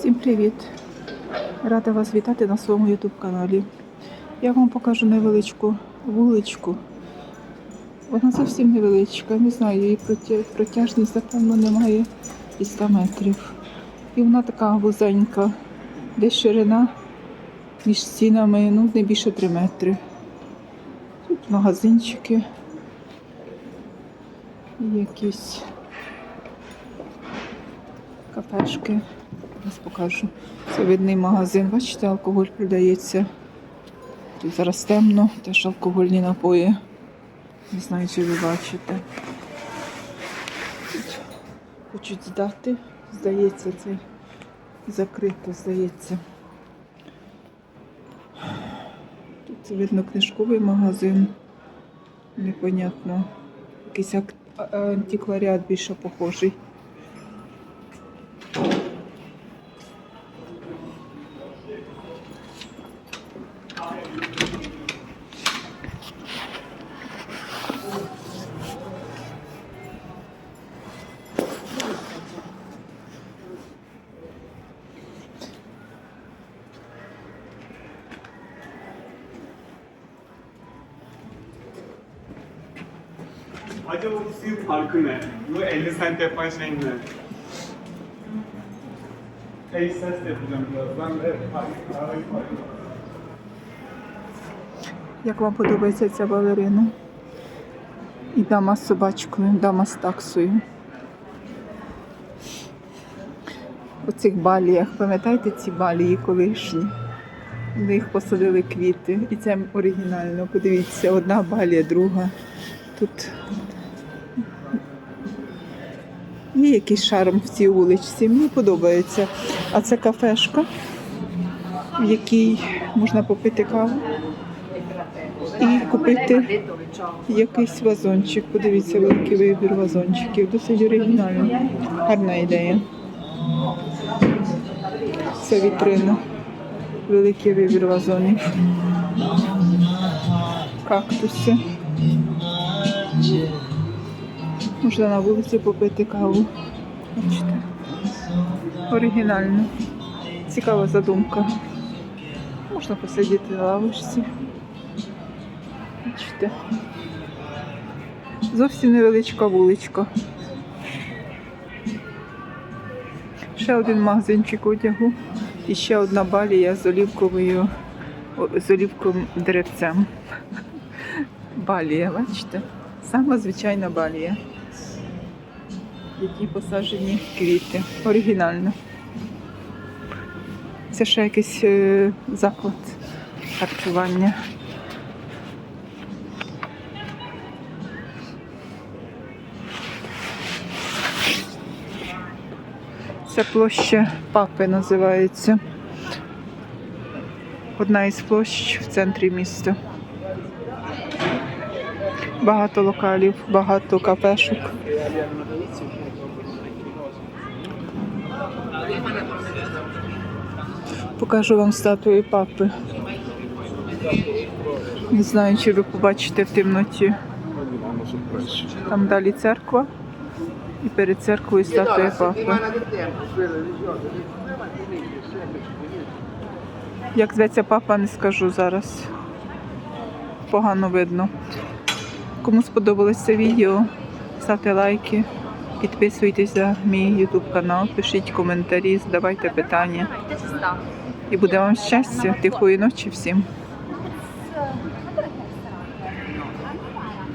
Всім привіт! Рада вас вітати на своєму YouTube каналі. Я вам покажу невеличку вуличку. Вона зовсім невеличка, не знаю, її протяжність, напевно, немає і 100 метрів. І вона така вузенька, де ширина між стінами, ну, не більше 3 метри. Тут магазинчики, якісь кафешки. Зараз покажу. Це видний магазин. Бачите, алкоголь продається. Тут зараз темно, теж алкогольні напої. Не знаю, чи ви бачите. Тут хочуть здати. Здається, це закрито, здається. Тут видно книжковий магазин. Непонятно. Якийсь антикваріат більше похожий. Acaba bu suyun farkı ne? Bu 50 cent yapan şey ne? Hey ses yapacağım birazdan ve farkı Як вам подобається ця балерина? І дама з собачкою, дама з таксою. У цих баліях, пам'ятаєте ці балії колишні? Вони їх посадили квіти. І це оригінально. Подивіться, одна балія, друга. Тут є якийсь шарм в цій вуличці. Мені подобається. А це кафешка, в якій можна попити каву і купити якийсь вазончик. Подивіться, великий вибір вазончиків. Досить оригінально. Гарна ідея. Це вітрина. Великий вибір вазонів. Кактуси. Можна на вулиці попити каву. Бачите. Оригінально. Цікава задумка. Можна посидіти на лавочці. Бачите. Зовсім невеличка вуличка. Ще один магазинчик одягу і ще одна балія з олівковою з олівковим деревцем. Балія, бачите? Сама звичайна балія. Які посаджені квіти. Оригінально. Це ще якийсь е, заклад харчування. Це площа Папи називається. Одна із площ в центрі міста. Багато локалів, багато кафешок. Покажу вам статую папи. Не знаю, чи ви побачите в темноті. Там далі церква. І перед церквою статуя папи. Як зветься папа, не скажу зараз. Погано видно. Кому сподобалось це відео, ставте лайки, підписуйтесь на мій YouTube канал, пишіть коментарі, задавайте питання. І буде вам щастя, тихої ночі всім.